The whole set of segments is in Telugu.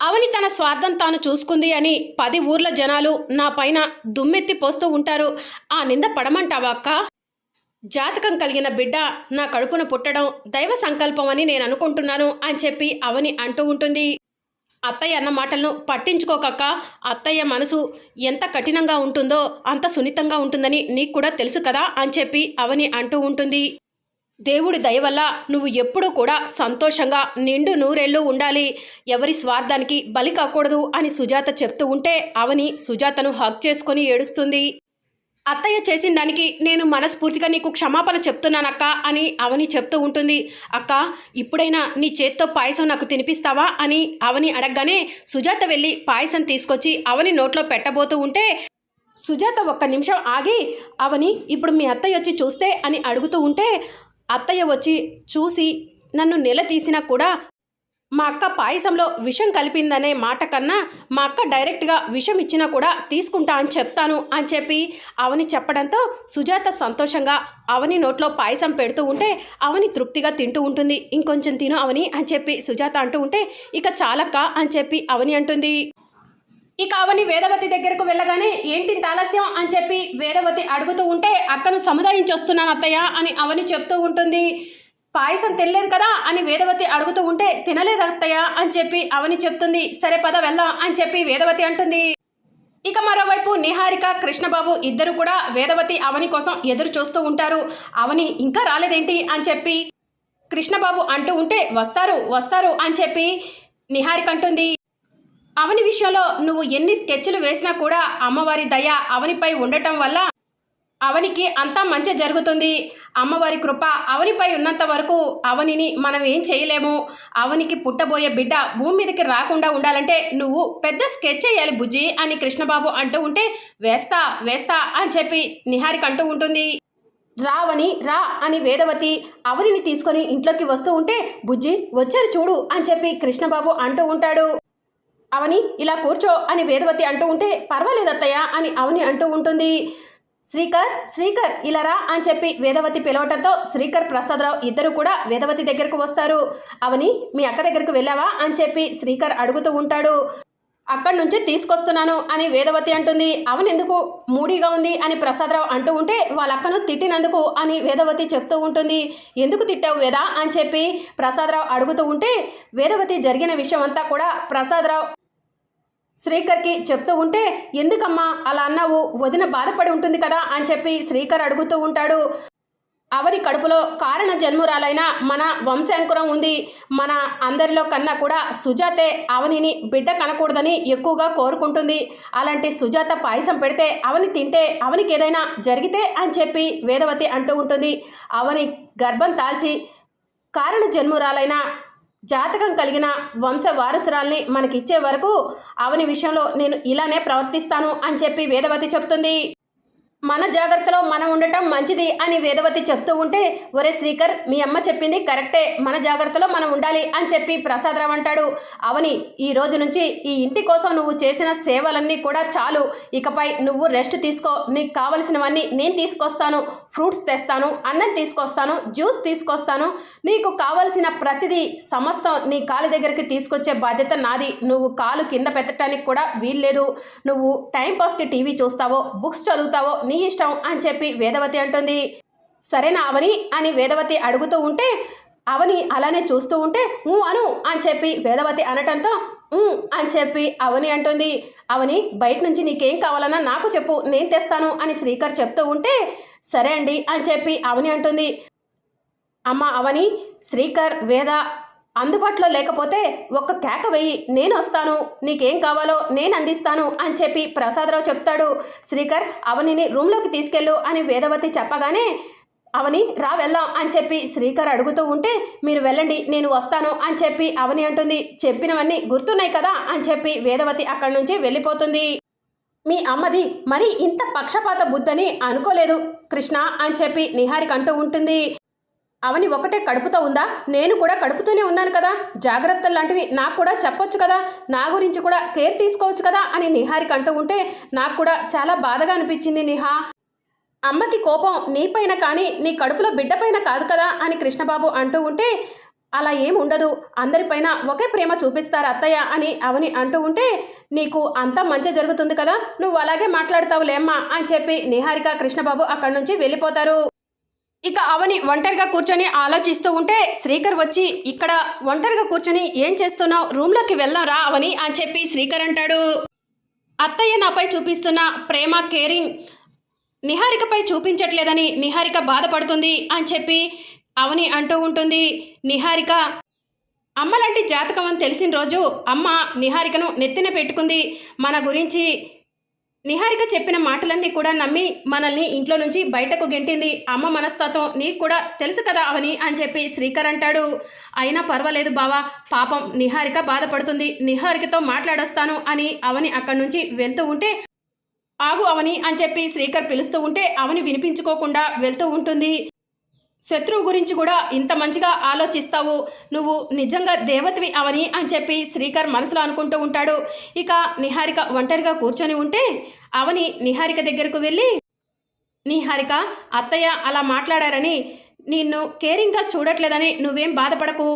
అవని తన స్వార్థం తాను చూసుకుంది అని పది ఊర్ల జనాలు నా పైన దుమ్మెత్తి పోస్తూ ఉంటారు. ఆ నింద పడమంటావా అక్క? జాతకం కలిగిన బిడ్డ నా కడుపున పుట్టడం దైవ సంకల్పం అని నేను అనుకుంటున్నాను అని చెప్పి అవని అంటూ ఉంటుంది. అత్తయ్య అన్న మాటలను పట్టించుకోకక్క. అత్తయ్య మనసు ఎంత కఠినంగా ఉంటుందో అంత సున్నితంగా ఉంటుందని నీకు కూడా తెలుసు కదా అని చెప్పి అవని అంటూ ఉంటుంది. దేవుడి దయ వల్ల నువ్వు ఎప్పుడూ కూడా సంతోషంగా నిండు నూరేళ్ళు ఉండాలి. ఎవరి స్వార్థానికి బలి కాకూడదు అని సుజాత చెప్తూ ఉంటే అవని సుజాతను హక్ చేసుకొని ఏడుస్తుంది. అత్తయ్య చేసిన దానికి నేను మనస్ఫూర్తిగా నీకు క్షమాపణ చెప్తున్నానక్క అని అవని చెప్తూ ఉంటుంది. అక్క ఇప్పుడైనా నీ చేత్తో పాయసం నాకు తినిపిస్తావా అని అవని అడగగానే సుజాత వెళ్ళి పాయసం తీసుకొచ్చి అవని నోట్లో పెట్టబోతూ ఉంటే సుజాత ఒక్క నిమిషం ఆగి అవని ఇప్పుడు మీ అత్తయ్య వచ్చి చూస్తే అని అడుగుతూ ఉంటే అత్తయ్య వచ్చి చూసి నన్ను నెల తీసినా కూడా మా అక్క పాయసంలో విషం కలిపిందనే మాట కన్నా మా అక్క డైరెక్ట్గా విషం ఇచ్చినా కూడా తీసుకుంటా అని చెప్తాను అని చెప్పి అవని చెప్పడంతో సుజాత సంతోషంగా అవని నోట్లో పాయసం పెడుతూ ఉంటే అవని తృప్తిగా తింటూ ఉంటుంది. ఇంకొంచెం తిను అవని అని చెప్పి సుజాత అంటూ ఉంటే ఇక చాలక్క అని చెప్పి అవని అంటుంది. ఇక అవని వేదవతి దగ్గరకు వెళ్ళగానే ఏంటి ఆలస్యం అని చెప్పి వేదవతి అడుగుతూ ఉంటే అక్కను సముదాయించి వస్తున్నాను అత్తయ్య అని అవని చెప్తూ ఉంటుంది. పాయసం తినలేదు కదా అని వేదవతి అడుగుతూ ఉంటే తినలేదు అత్తయ్య అని చెప్పి అవని చెప్తుంది. సరే పద వెళ్దాం అని చెప్పి వేదవతి అంటుంది. ఇక మరోవైపు నిహారిక కృష్ణబాబు ఇద్దరు కూడా వేదవతి అవని కోసం ఎదురు చూస్తూ ఉంటారు. అవని ఇంకా రాలేదేంటి అని చెప్పి కృష్ణబాబు అంటూ ఉంటే వస్తారు వస్తారు అని చెప్పి నిహారిక అంటుంది. అవని విషయంలో నువ్వు ఎన్ని స్కెచ్లు వేసినా కూడా అమ్మవారి దయ అవనిపై ఉండటం వల్ల అవనికి అంతా మంచి జరుగుతుంది. అమ్మవారి కృప అవనిపై ఉన్నంత వరకు అవనిని మనం ఏం చేయలేము. అవనికి పుట్టబోయే బిడ్డ భూమి మీదకి రాకుండా ఉండాలంటే నువ్వు పెద్ద స్కెచ్ చేయాలి బుజ్జి అని కృష్ణబాబు అంటూ ఉంటే వేస్తా వేస్తా అని చెప్పి నిహారిక అంటూ ఉంటుంది. రావని రా అని వేదవతి అవనిని తీసుకొని ఇంట్లోకి వస్తూ ఉంటే బుజ్జి వచ్చారు చూడు అని చెప్పి కృష్ణబాబు అంటూ ఉంటాడు. అవని ఇలా కూర్చో అని వేదవతి అంటూ ఉంటే పర్వాలేదత్తయ్య అని అవని అంటూ ఉంటుంది. శ్రీకర్ శ్రీకర్ ఇలా రా అని చెప్పి వేదవతి పిలవటంతో శ్రీకర్ ప్రసాదరావు ఇద్దరు కూడా వేదవతి దగ్గరకు వస్తారు. అవని మీ అక్క దగ్గరకు వెళ్ళావా అని చెప్పి శ్రీకర్ అడుగుతూ ఉంటాడు. అక్కడి నుంచి తీసుకొస్తున్నాను అని వేదవతి అంటుంది. అవనెందుకు మూడీగా ఉంది అని ప్రసాదరావు అంటూ ఉంటే వాళ్ళ అక్కను తిట్టినందుకు అని వేదవతి చెప్తూ ఉంటుంది. ఎందుకు తిట్టావు వేదా అని చెప్పి ప్రసాదరావు అడుగుతూ ఉంటే వేదవతి జరిగిన విషయం అంతా కూడా ప్రసాదరావు శ్రీకర్కి చెప్తూ ఉంటే ఎందుకమ్మా అలా అన్నావు? వదిన బాధపడి ఉంటుంది కదా? అని చెప్పి శ్రీకర్ అడుగుతూ ఉంటాడు. అవని కడుపులో కారణ జన్మురాలైన మన వంశాంకురం ఉంది. మన అందరిలో కన్నా కూడా సుజాతే అవనిని బిడ్డ కనకూడదని ఎక్కువగా కోరుకుంటుంది. అలాంటి సుజాత పాయసం పెడితే అవని తింటే అవనికి ఏదైనా జరిగితే అని చెప్పి వేదవతి అంటూ ఉంటుంది. అవని గర్భం తాల్చి కారణ జన్మురాలైన జాతకం కలిగిన వంశ వారసురాల్ని మనకిచ్చే వరకు అవని విషయంలో నేను ఇలానే ప్రవర్తిస్తాను అని చెప్పి వేదవతి చెప్తుంది మన జాగ్రత్తలో మనం ఉండటం మంచిది అని వేదవతి చెప్తూ ఉంటే ఒరే శ్రీకర్ మీ అమ్మ చెప్పింది కరెక్టే మన జాగ్రత్తలో మనం ఉండాలి అని చెప్పి ప్రసాదరావు అంటాడు. అవని ఈ రోజు నుంచి ఈ ఇంటి కోసం నువ్వు చేసిన సేవలన్నీ కూడా చాలు. ఇకపై నువ్వు రెస్ట్ తీసుకో. నీకు కావలసినవన్నీ నేను తీసుకొస్తాను. ఫ్రూట్స్ తెస్తాను అన్నం తీసుకొస్తాను జ్యూస్ తీసుకొస్తాను. నీకు కావలసిన ప్రతిదీ సమస్తం నీ కాలు దగ్గరికి తీసుకొచ్చే బాధ్యత నాది. నువ్వు కాలు కింద పెట్టడానికి కూడా వీల్లేదు. నువ్వు టైంపాస్కి టీవీ చూస్తావో బుక్స్ చదువుతావో నీ ఇష్టం అని చెప్పి వేదవతి అంటుంది. సరేనా అవని అని వేదవతి అడుగుతూ ఉంటే అవని అలానే చూస్తూ ఉంటే ఊ అను అని చెప్పి వేదవతి అనటంతో ఊ అని చెప్పి అవని అంటుంది. అవని బయట నుంచి నీకేం కావాలన్నా నాకు చెప్పు నేను తెస్తాను అని శ్రీకర్ చెప్తూ ఉంటే సరే అండి అని చెప్పి అవని అంటుంది. అమ్మ అవని శ్రీకర్ వేద అందుబాటులో లేకపోతే ఒక్క కేక వెయ్యి నేను వస్తాను. నీకేం కావాలో నేను అందిస్తాను అని చెప్పి ప్రసాదరావు చెప్తాడు. శ్రీకర్ అవనిని రూమ్లోకి తీసుకెళ్ళు అని వేదవతి చెప్పగానే అవని రా వెళ్దాం అని చెప్పి శ్రీకర్ అడుగుతూ ఉంటే మీరు వెళ్ళండి నేను వస్తాను అని చెప్పి అవని అంటుంది. చెప్పినవన్నీ గుర్తున్నాయి కదా అని చెప్పి వేదవతి అక్కడి నుంచి వెళ్ళిపోతుంది. మీ అమ్మది మరి ఇంత పక్షపాత బుద్ధని అనుకోలేదు కృష్ణ అని చెప్పి నిహారిక అంటూ ఉంటుంది. అవని ఒకటే కడుపుతో ఉందా? నేను కూడా కడుపుతూనే ఉన్నాను కదా. జాగ్రత్తలు లాంటివి నాకు కూడా చెప్పొచ్చు కదా. నా గురించి కూడా కేర్ తీసుకోవచ్చు కదా అని నిహారిక అంటూ ఉంటే నాకు కూడా చాలా బాధగా అనిపించింది నిహా. అమ్మకి కోపం నీపైన కానీ నీ కడుపులో బిడ్డపైన కాదు కదా అని కృష్ణబాబు అంటూ ఉంటే అలా ఏం ఉండదు. అందరిపైన ఒకే ప్రేమ చూపిస్తారు అత్తయ్య? అని అవని అంటూ ఉంటే నీకు అంతా మంచి జరుగుతుంది కదా. నువ్వు అలాగే మాట్లాడతావులేమ్మా అని చెప్పి నిహారిక కృష్ణబాబు అక్కడి నుంచి వెళ్ళిపోతారు. ఇక అవని ఒంటరిగా కూర్చొని ఆలోచిస్తూ ఉంటే శ్రీకర్ వచ్చి ఇక్కడ ఒంటరిగా కూర్చొని ఏం చేస్తున్నావు? రూమ్లోకి వెళ్దాం రా అవని అని చెప్పి శ్రీకర్ అంటాడు. అత్తయ్య నాపై చూపిస్తున్న ప్రేమ కేరింగ్ నిహారికపై చూపించట్లేదని నిహారిక బాధపడుతుంది అని చెప్పి అవని అంటూ ఉంటుంది. నిహారిక అమ్మలాంటి జాతకం అని తెలిసిన రోజు అమ్మ నిహారికను నెత్తిన పెట్టుకుంది. మన గురించి నిహారిక చెప్పిన మాటలన్నీ కూడా నమ్మి మనల్ని ఇంట్లో నుంచి బయటకు గెంటింది. అమ్మ మనస్తత్వం నీకు కూడా తెలుసు కదా అవని అని చెప్పి శ్రీకర్ అంటాడు. అయినా పర్వాలేదు బావా పాపం నిహారిక బాధపడుతుంది. నిహారికతో మాట్లాడొస్తాను అని అవని అక్కడి నుంచి వెళ్తూ ఉంటే ఆగు అవని అని చెప్పి శ్రీకర్ పిలుస్తూ ఉంటే అవని వినిపించుకోకుండా వెళ్తూ ఉంటుంది. శత్రువు గురించి కూడా ఇంత మంచిగా ఆలోచిస్తావు? నువ్వు నిజంగా దేవతవి అవని అని చెప్పి శ్రీకర్ మనసులో అనుకుంటూ ఉంటాడు. ఇక నిహారిక ఒంటరిగా కూర్చొని ఉంటే అవని నిహారిక దగ్గరకు వెళ్ళి నిహారిక అత్తయ్య అలా మాట్లాడారని నిన్ను కేరింగ్గా చూడట్లేదని నువ్వేం బాధపడకు.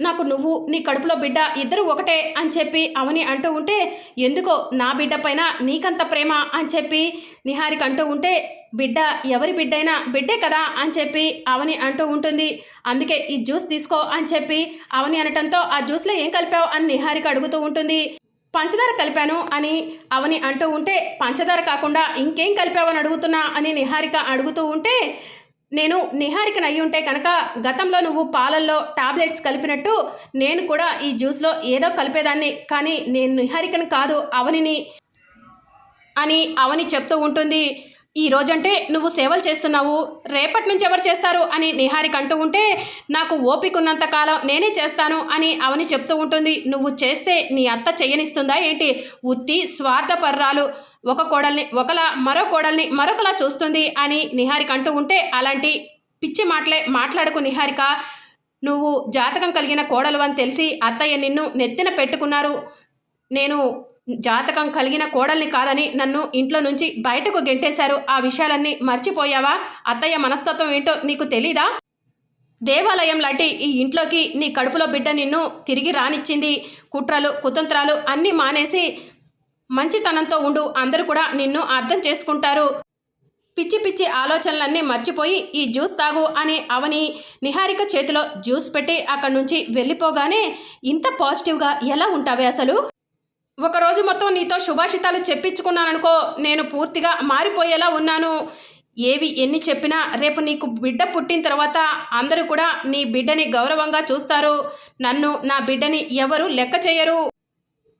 నాకు నువ్వు నీ కడుపులో బిడ్డ ఇద్దరు ఒకటే అని చెప్పి అవని అంటూ ఉంటే ఎందుకో నా బిడ్డ పైన నీకంత ప్రేమ అని చెప్పి నిహారిక అంటూ ఉంటే బిడ్డ ఎవరి బిడ్డైనా బిడ్డే కదా అని చెప్పి అవని అంటూ ఉంటుంది. అందుకే ఈ జ్యూస్ తీసుకో అని చెప్పి అవని అనటంతో ఆ జ్యూస్లో ఏం కలిపావు అని నిహారిక అడుగుతూ ఉంటుంది. పంచదార కలిపాను అని అవని అంటూ ఉంటే పంచదార కాకుండా ఇంకేం కలిపావని అడుగుతున్నా అని నిహారిక అడుగుతూ ఉంటే నేను నిహారికను అయ్యి ఉంటే కనుక గతంలో నువ్వు పాలల్లో టాబ్లెట్స్ కలిపినట్టు నేను కూడా ఈ జ్యూస్లో ఏదో కలిపేదాన్ని. కానీ నేను నిహారికను కాదు అవనిని అని అవని చెప్తూ ఉంటుంది. ఈ రోజంటే నువ్వు సేవలు చేస్తున్నావు. రేపటి నుంచి ఎవరు చేస్తారు? అని నిహారిక అంటూ ఉంటే నాకు ఓపిక ఉన్నంత కాలం నేనే చేస్తాను అని అవని చెప్తూ ఉంటుంది. నువ్వు చేస్తే నీ అత్త చెయ్యనిస్తుందా ఏంటి? ఉత్తి స్వార్థపర్రాలు. ఒక కోడల్ని ఒకలా మరో కోడల్ని మరొకలా చూస్తుంది అని నిహారిక అంటూ ఉంటే అలాంటి పిచ్చి మాటలే మాట్లాడకు నిహారిక. నువ్వు జాతకం కలిగిన కోడలు అని తెలిసి అత్తయ్య నిన్ను నెత్తిన పెట్టుకున్నారు. నేను జాతకం కలిగిన కోడల్ని కాదని నన్ను ఇంట్లో నుంచి బయటకు గెంటేశారు. ఆ విషయాలన్నీ మర్చిపోయావా? అత్తయ్య మనస్తత్వం ఏంటో నీకు తెలీదా? దేవాలయం లాంటి ఈ ఇంట్లోకి నీ కడుపులో బిడ్డ నిన్ను తిరిగి రానిచ్చింది. కుట్రలు కుతంత్రాలు అన్నీ మానేసి మంచితనంతో ఉండు. అందరూ కూడా నిన్ను అర్థం చేసుకుంటారు. పిచ్చి పిచ్చి ఆలోచనలన్నీ మర్చిపోయి ఈ జ్యూస్ తాగు అని అవని నిహారిక చేతిలో జ్యూస్ పెట్టి అక్కడి నుంచి వెళ్ళిపోగానే ఇంత పాజిటివ్గా ఎలా ఉంటావే అసలు? ఒకరోజు మొత్తం నీతో శుభాషితాలు చెప్పించుకున్నాననుకో నేను పూర్తిగా మారిపోయేలా ఉన్నాను. ఏవి ఎన్ని చెప్పినా రేపు నీకు బిడ్డ పుట్టిన తర్వాత అందరూ కూడా నీ బిడ్డని గౌరవంగా చూస్తారు. నన్ను నా బిడ్డని ఎవరు లెక్క చేయరు.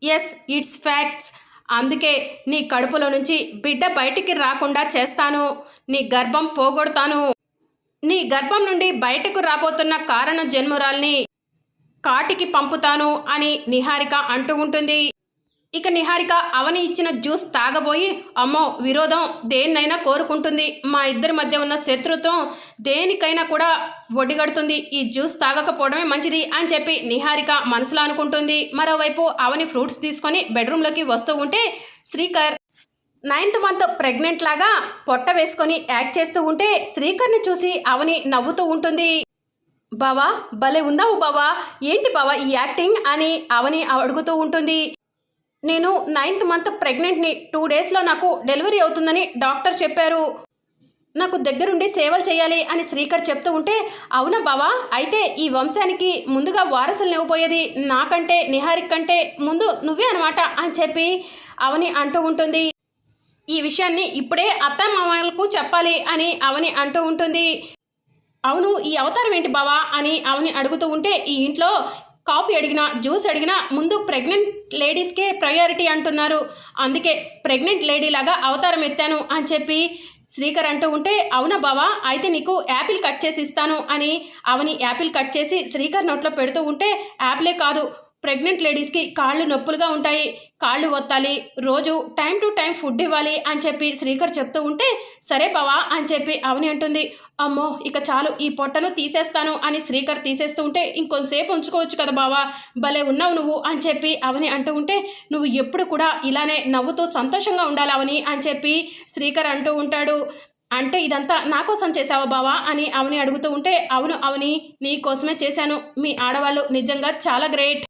ఎస్ ఇట్స్ ఫ్యాక్ట్స్ అందుకే నీ కడుపులో నుంచి బిడ్డ బయటికి రాకుండా చేస్తాను. నీ గర్భం పోగొడతాను. నీ గర్భం నుండి బయటకు రాబోతున్న కారణ జన్మురాల్ని కాటికి పంపుతాను అని నిహారిక అంటూ ఉంటుంది. ఇక నిహారిక అవని ఇచ్చిన జ్యూస్ తాగబోయి అమ్మో విరోధం దేన్నైనా కోరుకుంటుంది. మా ఇద్దరి మధ్య ఉన్న శత్రుత్వం దేనికైనా కూడా ఒడిగడుతుంది. ఈ జ్యూస్ తాగకపోవడమే మంచిది అని చెప్పి నిహారిక మనసులో అనుకుంటుంది. మరోవైపు అవని ఫ్రూట్స్ తీసుకొని బెడ్రూమ్లోకి వస్తూ ఉంటే శ్రీకర్ నైన్త్ మంత్ ప్రెగ్నెంట్ లాగా పొట్ట వేసుకొని యాక్ట్ చేస్తూ ఉంటే శ్రీకర్ని చూసి అవని నవ్వుతూ ఉంటుంది. బావా భలే ఉందావు బావా. ఏంటి బావా ఈ యాక్టింగ్ అని అవని అడుగుతూ ఉంటుంది. నేను నైన్త్ మంత్ ప్రెగ్నెంట్ని టూ డేస్లో నాకు డెలివరీ అవుతుందని డాక్టర్ చెప్పారు. నాకు దగ్గరుండి సేవలు చేయాలి అని శ్రీకర్ చెప్తూ ఉంటే అవునా బావా? అయితే ఈ వంశానికి ముందుగా వారసులు ఇవ్వబోయేది నాకంటే నిహారిక్ కంటే ముందు నువ్వే అనమాట అని చెప్పి అవని అంటూ ఉంటుంది. ఈ విషయాన్ని ఇప్పుడే అత్తమామలకు చెప్పాలి అని అవని అంటూ ఉంటుంది. అవును ఈ అవతారం ఏంటి బావా? అని అవని అడుగుతూ ఉంటే ఈ ఇంట్లో కాఫీ అడిగినా జ్యూస్ అడిగినా ముందు ప్రెగ్నెంట్ లేడీస్కే ప్రయారిటీ అంటున్నారు. అందుకే ప్రెగ్నెంట్ లేడీ లాగా అవతారం ఎత్తాను అని చెప్పి శ్రీకర్ అంటూ ఉంటే అవునా బావా అయితే నీకు యాపిల్ కట్ చేసి ఇస్తాను అని అవని యాపిల్ కట్ చేసి శ్రీకర్ నోట్లో పెడుతూ ఉంటే యాపిలే కాదు. ప్రెగ్నెంట్ లేడీస్కి కాళ్ళు నొప్పులుగా ఉంటాయి. కాళ్ళు ఒత్తాలి. రోజు టైం టు టైం ఫుడ్ ఇవ్వాలి అని చెప్పి శ్రీకర్ చెప్తూ ఉంటే సరే బావా అని చెప్పి అవని అంటుంది. అమ్మో ఇక చాలు ఈ పొట్టను తీసేస్తాను అని శ్రీకర్ తీసేస్తూ ఉంటే ఇంకొంతసేపు ఉంచుకోవచ్చు కదా బావా. భలే ఉన్నావు నువ్వు అని చెప్పి అవని అంటూ ఉంటే నువ్వు ఎప్పుడు కూడా ఇలానే నవ్వుతూ సంతోషంగా ఉండాలి అవని అని చెప్పి శ్రీకర్ అంటూ ఉంటాడు. అంటే ఇదంతా నా కోసం చేసావా బావా అని అవని అడుగుతూ ఉంటే అవును అవని నీ కోసమే చేశాను. మీ ఆడవాళ్ళు నిజంగా చాలా గ్రేట్.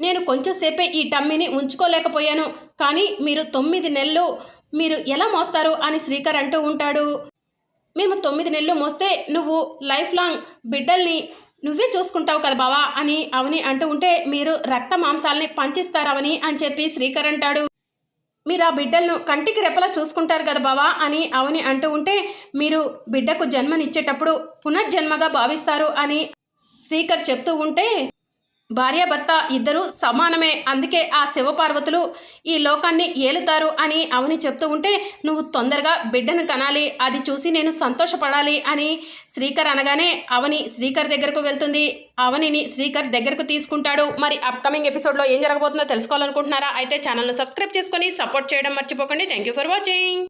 నేను కొంచెం సేపే ఈ టమ్మిని ఉంచుకోలేకపోయాను. కానీ మీరు తొమ్మిది నెలలు మీరు ఎలా మోస్తారు అని శ్రీకర్ అంటూ ఉంటాడు. మేము తొమ్మిది నెలలు మోస్తే నువ్వు లైఫ్ లాంగ్ బిడ్డల్ని నువ్వే చూసుకుంటావు కదా బావా అని అవని అంటూ ఉంటే మీరు రక్త మాంసాలని పంచిస్తారవని అని చెప్పి శ్రీకర్ అంటాడు. మీరు ఆ బిడ్డలను కంటికి రెప్పలా చూసుకుంటారు కదా బావా అని అవని అంటూ ఉంటే మీరు బిడ్డకు జన్మనిచ్చేటప్పుడు పునర్జన్మగా భావిస్తారు అని శ్రీకర్ చెప్తూ ఉంటే భార్యాభర్త ఇద్దరూ సమానమే. అందుకే ఆ శివపార్వతులు ఈ లోకాన్ని ఏలుతారు అని అవని చెప్తూ ఉంటే నువ్వు తొందరగా బిడ్డను కనాలి అది చూసి నేను సంతోషపడాలి అని శ్రీకర్ అనగానే అవని శ్రీకర్ దగ్గరకు వెళ్తుంది. అవనిని శ్రీకర్ దగ్గరకు తీసుకుంటాడు. మరి అప్కమింగ్ ఎపిసోడ్లో ఏం జరగబోతుందో తెలుసుకోవాలనుకుంటున్నారా? అయితే ఛానల్ను సబ్స్క్రైబ్ చేసుకొని సపోర్ట్ చేయడం మర్చిపోకండి. Thank you for watching